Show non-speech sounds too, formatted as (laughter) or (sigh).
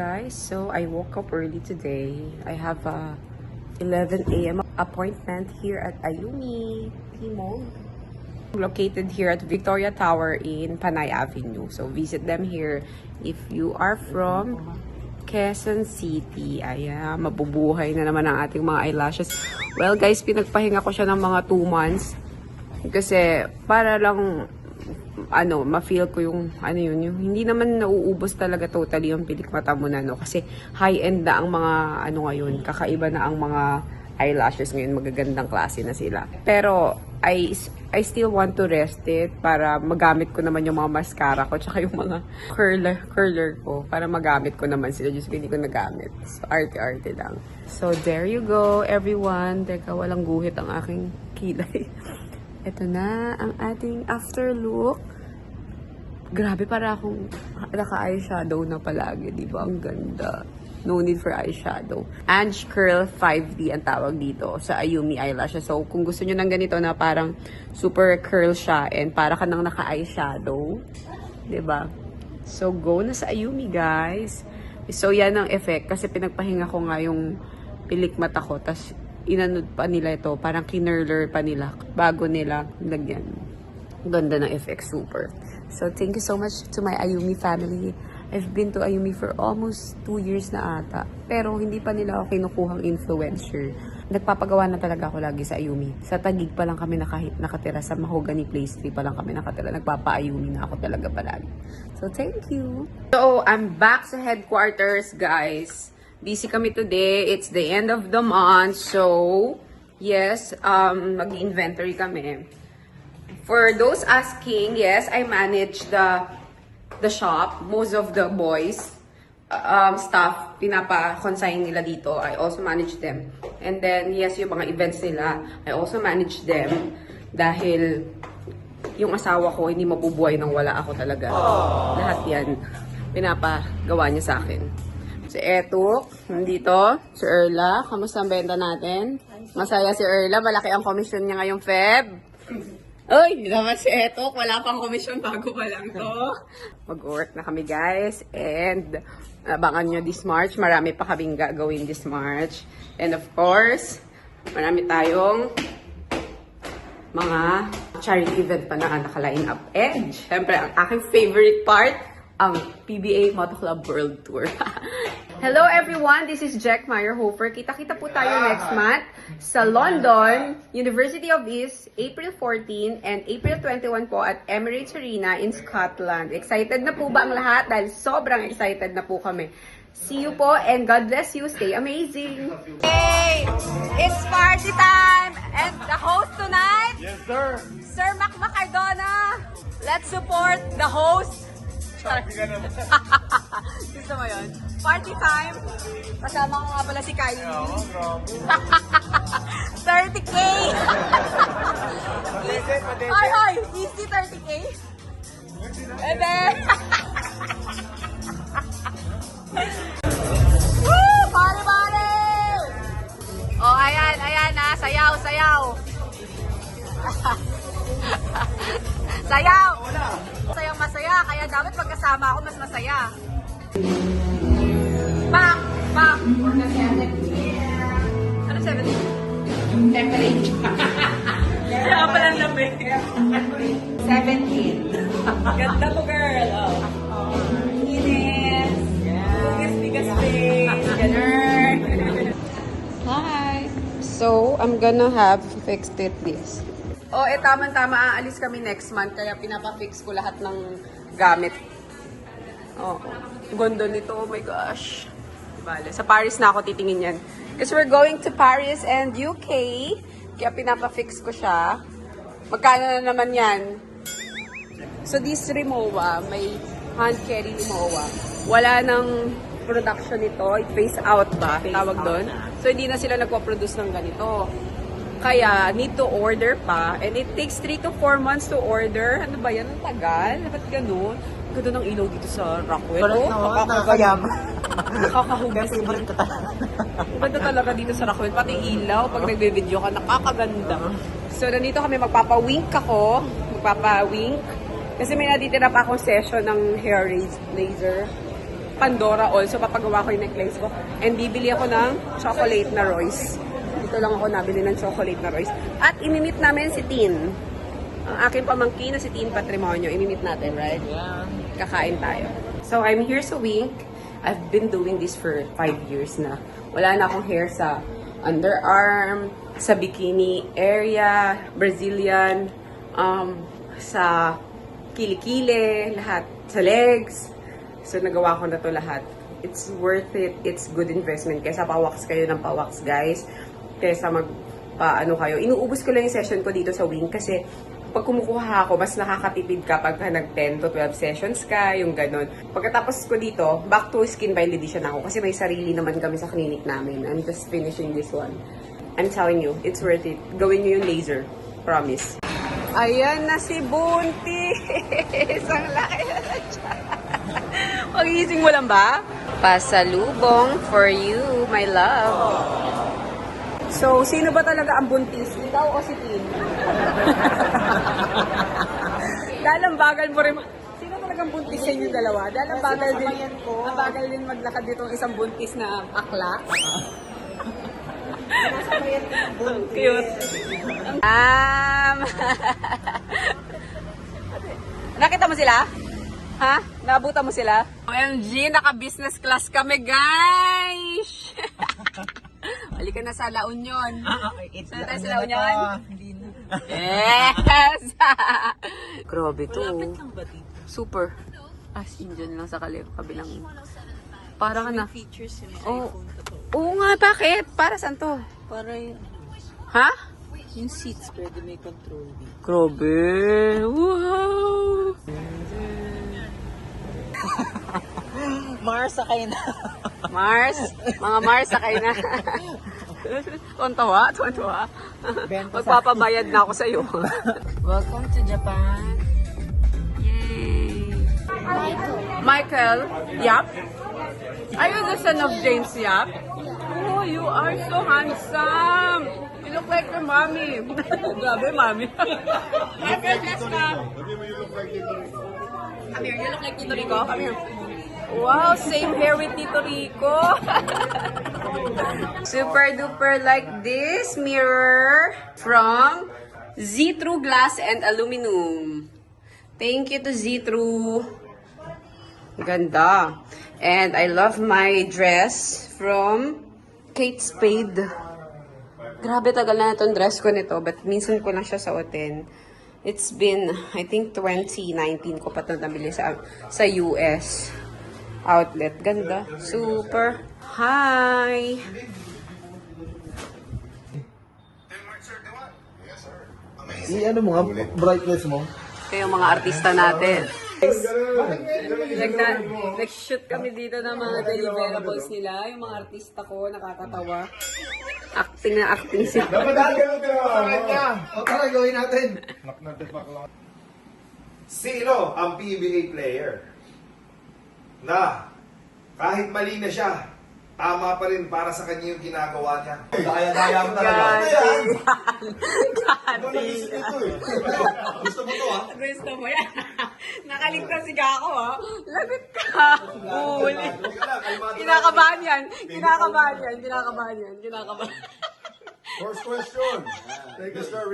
guys. So I woke up early today. I have a 11 a.m. appointment here at Ayumi Timog. Located here at Victoria Tower in Panay Avenue. So visit them here if you are from Quezon City. Ayan, mabubuhay na naman ang ating mga eyelashes. Well guys, pinagpahinga ko siya ng mga 2 months. Kasi para lang ano, ma-feel ko yung, ano yun, yung hindi naman nauubos talaga totally yung pilik mata mo na, no? Kasi high-end na ang mga, ano ngayon, kakaiba na ang mga eyelashes ngayon, magagandang klase na sila. Pero, I, I still want to rest it para magamit ko naman yung mga mascara ko, tsaka yung mga curler, curler ko, para magamit ko naman sila. Just hindi ko nagamit. So, arte-arte lang. So, there you go, everyone. Teka, walang guhit ang aking kilay. (laughs) Ito na ang ating after look. Grabe para akong naka-eyeshadow na palagi, di ba? Ang ganda. No need for eyeshadow. Ange Curl 5D ang tawag dito sa Ayumi Eyelashes. So, kung gusto nyo ng ganito na parang super curl siya and para ka nang naka-eyeshadow, di ba? So, go na sa Ayumi, guys. So, yan ang effect. Kasi pinagpahinga ko nga yung pilik mata ko. Tapos, inanod pa nila ito. Parang kinerler pa nila bago nila lagyan. Ganda ng effect. Super. So, thank you so much to my Ayumi family. I've been to Ayumi for almost two years na ata. Pero hindi pa nila ako kinukuhang influencer. Nagpapagawa na talaga ako lagi sa Ayumi. Sa Tagig pa lang kami naka- nakatira. Sa Mahogany Place 3 pa lang kami nakatira. Nagpapa-Ayumi na ako talaga palagi. So, thank you. So, I'm back sa headquarters, guys. Busy kami today. It's the end of the month. So, yes, um, mag-inventory kami. For those asking, yes, I manage the the shop. Most of the boys um, staff, pinapa-consign nila dito. I also manage them. And then, yes, yung mga events nila, I also manage them. Dahil yung asawa ko, hindi mabubuhay nang wala ako talaga. Lahat yan, pinapagawa niya sa akin. Si Eto, nandito. Si Erla, kamusta ang benta natin? Masaya si Erla, malaki ang commission niya ngayong Feb. Uy, naman si Eto, wala pang commission bago pa lang to. Mag-work na kami guys. And abangan nyo this March. Marami pa kaming gagawin this March. And of course, marami tayong mga charity event pa na naka-line up. And, syempre, ang aking favorite part, ang PBA Moto Club World Tour. (laughs) Hello everyone, this is Jack Meyerhofer. Kita-kita po tayo next month sa London, University of East, April 14 and April 21 po at Emirates Arena in Scotland. Excited na po ba ang lahat? Dahil sobrang excited na po kami. See you po and God bless you. Stay amazing! Hey, it's party time! And the host tonight, Yes, sir. Sir Mac Macardona. Let's support the host. Gusto mo yun? Party time. Kasama ko nga pala si Kylie. Oo, grabe. 30K! Padete, padete. Ay, ay! Easy 30K? Ebe! (laughs) Woo! Pare, pare! Oh, ayan, ayan na. Sayaw, sayaw. (laughs) sayaw! Kaya dapat pagkasama ako mas masaya. Pak! Pak! Ano 70? Temperature. Kaya pala lamig. 17. Ganda po, girl. Oh. Inis. Bigas, bigas face. Ganun. Hi! So, I'm gonna have fixed it this. Oh, eh, tama-tama. Aalis kami next month. Kaya pinapa-fix ko lahat ng gamit. Oo. Gondo nito. Oh my gosh. Bale. Sa Paris na ako titingin yan. Because we're going to Paris and UK. Kaya pinapa-fix ko siya. Magkano na naman yan? So, this Rimowa, may hand carry Rimowa. Wala nang production nito. It phase out ba? Tawag doon. So, hindi na sila nagpo-produce ng ganito. Kaya, need to order pa. And it takes 3 to 4 months to order. Ano ba yan? Ang tagal. Ba't ganun? Ang ganda ng ilaw dito sa Rockwell. Correct Oh, no? nakakaganda. Nakakayam. Nakakahugis. Kaya favorite ko talaga. Ganda talaga dito sa Rockwell. Pati ilaw, pag nagbe-video ka, nakakaganda. So, nandito kami, magpapa-wink ako. Magpapa-wink. Kasi may natitira pa akong session ng hair laser. Pandora also. Papagawa ko yung necklace ko. And bibili ako ng chocolate na Royce. Dito lang ako nabili ng chocolate na Royce. At imimit namin si Tin. Ang aking pamangkin na si Tin Patrimonio. Imimit natin, right? Yeah. kakain tayo. So, I'm here sa Wink. I've been doing this for five years na. Wala na akong hair sa underarm, sa bikini area, Brazilian, um, sa kilikili, lahat. Sa legs. So, nagawa ko na to lahat. It's worth it. It's good investment. Kesa pa-wax kayo ng pa-wax, guys. Kesa mag paano kayo. Inuubos ko lang yung session ko dito sa wing kasi pag kumukuha ako, mas nakakatipid ka pag nag 10 to 12 sessions ka, yung ganun. Pagkatapos ko dito, back to skin by edition ako kasi may sarili naman kami sa clinic namin. I'm just finishing this one. I'm telling you, it's worth it. Gawin nyo yung laser. Promise. Ayan na si Buntis! (laughs) Ang laki na na siya. Pagising mo lang ba? Pasalubong for you, my love. So, sino ba talaga ang buntis? Ikaw o si Tin? (laughs) Dahil ang bagal mo rin. Sino talagang buntis sa inyong dalawa? Dahil ang bagal din, ang bagal din maglakad ditong isang buntis na akla. (laughs) Cute. Um, (laughs) Nakita mo sila? Ha? Naabutan mo sila? OMG, naka-business class kami, guys! Halika na sa La Union. Saan tayo sa La Union? Hindi na. Yes! (laughs) Grabe to. Lapit lang ba dito? Super. As in, dyan lang sa kali- kabilang. Para ka na. Features yung Oh. iPhone to. Oo nga, bakit? Para saan to? Para yung, Ha? yung seats pwede may control dito. Grabe. Wow! Mars, sakay na. Mars, mga Mars, sakay na. (laughs) Tuwan-tuwa, tuwan-tuwa. Magpapabayad na ako sa'yo. (laughs) Welcome to Japan. Yay! Michael. Yap? Are you the son of James Yap? Oh, you are so handsome. You look like your mommy. (laughs) Grabe, mommy. Michael, Jessica. Come here, you look like Tito Rico. Come here. Wow, same hair with Tito Rico. (laughs) Super duper like this mirror from Z-True Glass and Aluminum. Thank you to Z-True. Ganda. And I love my dress from Kate Spade. Grabe tagal na itong dress ko nito, but minsan ko lang siya suotin. It's been, I think 2019 ko pa ito nabili sa, sa US outlet. Ganda. Super. Hi! I ano mo nga, brightness mo. Kayo mga artista natin. Nag, na, nag-shoot kami dito ng mga deliverables nila. Yung mga artista ko, nakakatawa. Acting na acting sila. Dapat dahil ganun ka naman. O tara, gawin natin. Sino ang PBA player na kahit mali na siya, tama pa rin para sa kanya yung ginagawa niya? Daya-daya mo talaga. Gusto mo ito eh. Gusto mo to ah. Gusto mo yan. (laughs) Nakaligtas si Gako, ha? Lagot ka. Huli. Kinakabahan yan. Kinakabahan yan. Kinakabahan yan. Kinakabahan. First question. Take a start.